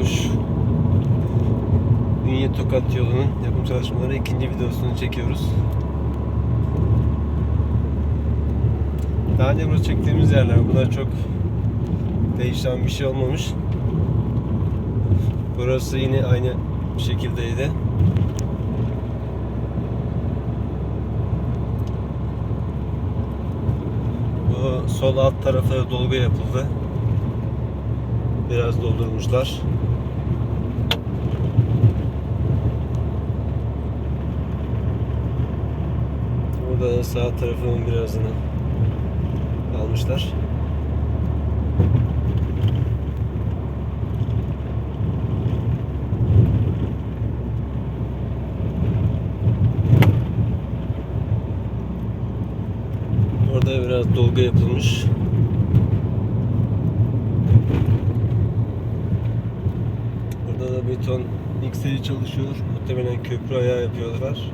yokuş. Ünye Tokat yolunun yapım çalışmaları ikinci videosunu çekiyoruz. Daha önce burada çektiğimiz yerler. Bunlar çok değişen bir şey olmamış. Burası yine aynı şekildeydi. Bu sol alt tarafa dolgu yapıldı. Biraz doldurmuşlar. Burada da sağ tarafının birazını almışlar. Orada biraz dolgu yapılmış. Burada da beton mikseri çalışıyor. Muhtemelen köprü ayağı yapıyorlar.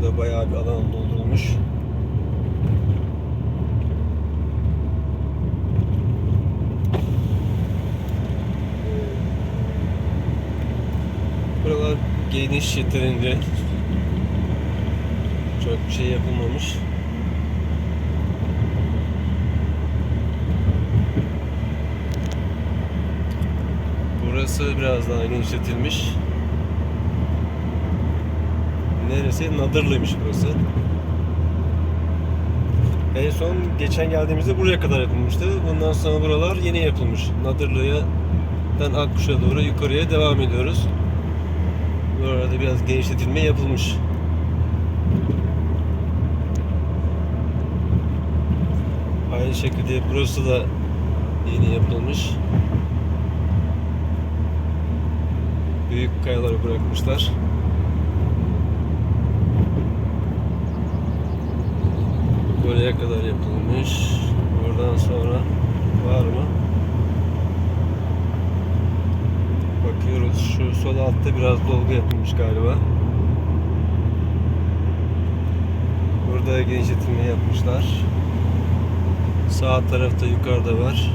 Burada bayağı bir alan doldurulmuş. Buralar geniş yeterince. Çok bir şey yapılmamış. Burası biraz daha genişletilmiş. Neresi? Nadırlıymış burası. En son geçen geldiğimizde buraya kadar yapılmıştı. Bundan sonra buralar yeni yapılmış. Nadırlı'dan Akkuş'a doğru yukarıya devam ediyoruz. Burada biraz genişletilme yapılmış. Aynı şekilde burası da yeni yapılmış. Büyük kayaları bırakmışlar. Buraya kadar yapılmış. Buradan sonra var mı? Bakıyoruz. Şu sol altta biraz dolgu yapılmış galiba. Burada genişletilme yapmışlar. Sağ tarafta yukarıda var.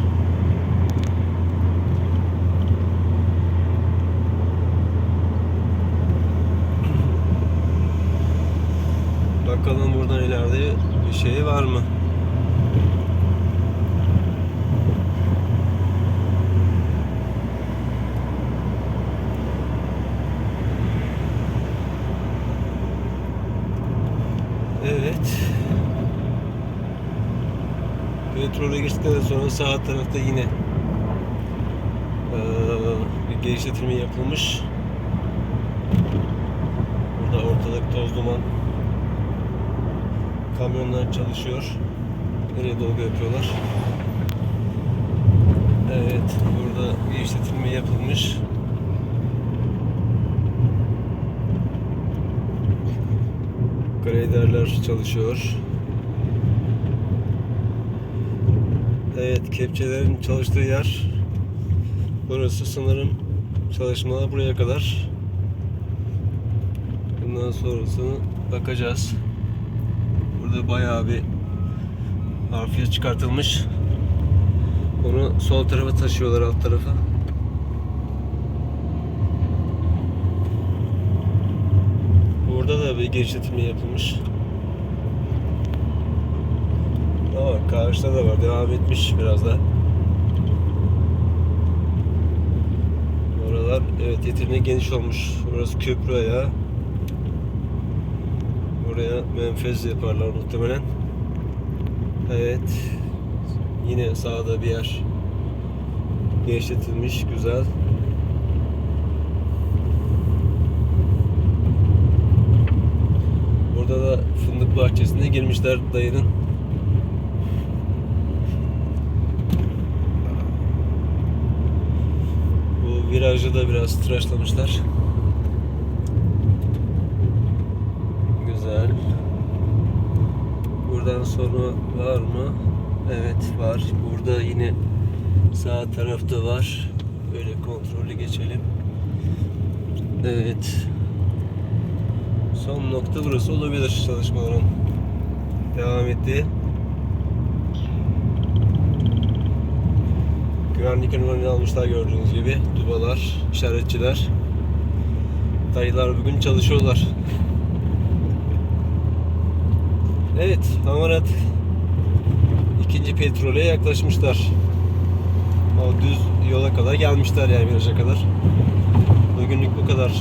Bakalım buradan ileride bir şey var mı? Evet. Petrole geçtikten sonra sağ tarafta yine bir genişletilme yapılmış. Burada ortalık toz duman. Kamyonlar çalışıyor. Nereye dolgu yapıyorlar? Evet, burada genişletilme yapılmış. Graderler çalışıyor. Evet, kepçelerin çalıştığı yer. Burası sanırım çalışmalar buraya kadar. Bundan sonrasını bakacağız. Bayağı bir harfiyat çıkartılmış. Onu sol tarafa taşıyorlar alt tarafa. Burada da bir genişletme yapılmış. Ama karşıda da var. Devam etmiş biraz da. Oralar evet yeterince geniş olmuş. Burası köprü ayağı. Buraya menfez yaparlar muhtemelen. Evet. Yine sağda bir yer. Genişletilmiş, güzel. Burada da fındık bahçesine girmişler dayının. Bu virajı da biraz tıraşlamışlar. Güzel. Buradan sonra var mı? Evet var. Burada yine sağ tarafta var. Böyle kontrollü geçelim. Evet. Son nokta burası olabilir çalışmaların devam ettiği. Güvenlik önlemini almışlar gördüğünüz gibi. Dubalar, işaretçiler. Dayılar bugün çalışıyorlar. Evet, Hamarat ikinci petrole yaklaşmışlar. O düz yola kadar gelmişler yani viraja kadar. Bugünlük bu kadar.